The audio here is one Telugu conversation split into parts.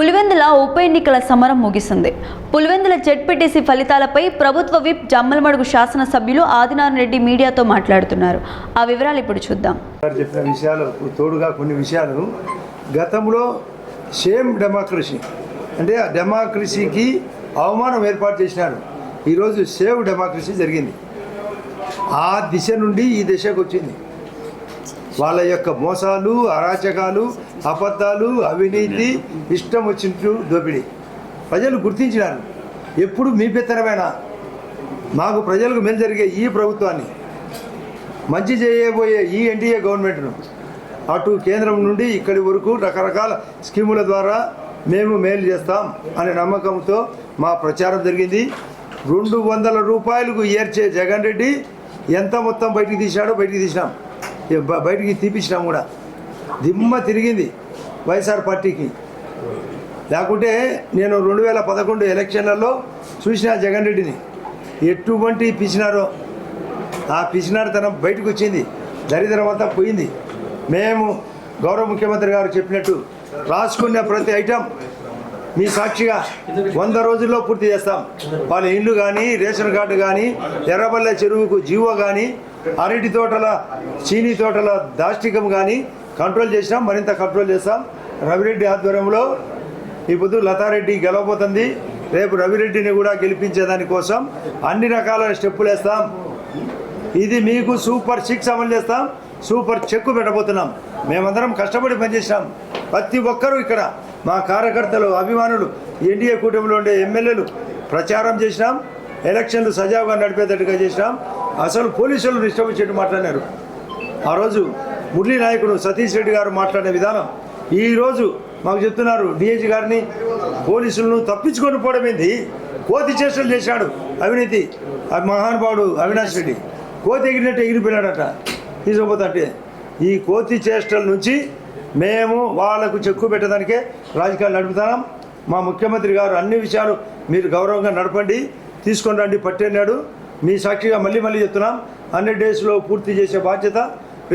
పులివెందుల ఉప ఎన్నికల సమరం ముగిసింది. పులివెందుల జెడ్పీటీసీ ఫలితాలపై ప్రభుత్వ విప్ జమ్మలమడుగు శాసనసభ్యులు ఆదినారాయణ రెడ్డి మీడియాతో మాట్లాడుతున్నారు. ఆ వివరాలు ఇప్పుడు చూద్దాం. చెప్పిన విషయాలు తోడుగా కొన్ని విషయాలు. గతంలో సేమ్ డెమోక్రసీ అంటే ఆ డెమోక్రసీకి అవమానం ఏర్పాటు చేసినారు. ఈరోజు సేవ్ డెమోక్రసీ జరిగింది. ఆ దిశ నుండి ఈ దిశకు వచ్చింది. వాళ్ళ యొక్క మోసాలు అరాచకాలు అబద్ధాలు అవినీతి ఇష్టం వచ్చినట్టు దోపిడీ. ప్రజలు గుర్తించినారు. ఎప్పుడు మీ పెత్తనమేనా మాకు ప్రజలకు మేలు జరిగే ఈ ప్రభుత్వాన్ని మంచి చేయబోయే ఈ ఎన్డీఏ గవర్నమెంట్ను. అటు కేంద్రం నుండి ఇక్కడి వరకు రకరకాల స్కీముల ద్వారా మేము మేలు చేస్తాం అనే నమ్మకంతో మా ప్రచారం జరిగింది. రెండు వందల రూపాయలకు ఏర్చే జగన్ రెడ్డి ఎంత మొత్తం బయటికి తీశాడో బయటికి తీసినాం. బయటికి తీపించినాం కూడా. దిమ్మ తిరిగింది వైఎస్ఆర్ పార్టీకి. లేకుంటే నేను రెండు వేల పదకొండు ఎలక్షన్లలో చూసిన జగన్ రెడ్డిని. ఎటువంటి పిసినారో. ఆ పిసినారితనం బయటకు వచ్చింది దరిద్రం అంతా పోయింది. మేము గౌరవ ముఖ్యమంత్రి గారు చెప్పినట్టు రాసుకున్న ప్రతి ఐటెం మీ సాక్షిగా వంద రోజుల్లో పూర్తి చేస్తాం. వాళ్ళ ఇండ్లు కానీ రేషన్ కార్డు కానీ ఎర్రబల్లె చెరువుకు జీవో కానీ అరటి తోటల చీనీ తోటల దాష్టికం కానీ కంట్రోల్ చేసినాం. మరింత కంట్రోల్ చేస్తాం. రవిరెడ్డి ఆధ్వర్యంలో ఇప్పుడు లతారెడ్డి గెలవబోతుంది. రేపు రవిరెడ్డిని కూడా గెలిపించేదానికోసం అన్ని రకాల స్టెప్పులు వేస్తాం. ఇది మీకు సూపర్ సిక్స్ అమలు చేస్తాం. సూపర్ చెక్కు పెట్టబోతున్నాం. మేమందరం కష్టపడి పనిచేసినాం. ప్రతి ఒక్కరూ ఇక్కడ మా కార్యకర్తలు అభిమానులు ఎన్డీఏ కూటమిలో ఉండే ఎమ్మెల్యేలు ప్రచారం చేసినాం. ఎలక్షన్లు సజావుగా నడిపేటట్టుగా చేసినాం. అసలు పోలీసులు డిస్టర్బ్ చేయడం మాట్లాడినారు. ఆ రోజు మురళీ నాయకుడు సతీష్ రెడ్డి గారు మాట్లాడిన విధానం. ఈరోజు మాకు చెప్తున్నారు డిఐజీ గారిని పోలీసులను తప్పించుకొని పోవడం ఏంది? కోతి చేష్టలు చేశాడు అవినీతి ఆ మహానుభావుడు అవినాష్ రెడ్డి. కోతి ఎగిరినట్టు ఎగిరిపోయినాడట. తీసుకుపోతుంటే ఈ కోతి చేష్టల నుంచి మేము వాళ్ళకు చెక్కు పెట్టడానికే రాజకీయాలు నడుపుతున్నాం. మా ముఖ్యమంత్రి గారు అన్ని విషయాలు మీరు గౌరవంగా నడపండి తీసుకొని రండి పట్టేనాడు మీ సాక్షిగా మళ్ళీ మళ్ళీ చెప్తున్నాం. హండ్రెడ్ డేస్లో పూర్తి చేసే బాధ్యత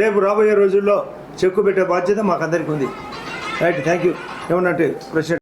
రేపు రాబోయే రోజుల్లో చెక్కు పెట్టే బాధ్యత మాకందరికీ ఉంది రైట్ థ్యాంక్ యూ ఏమన్నట్టు ప్రెసిడెంట్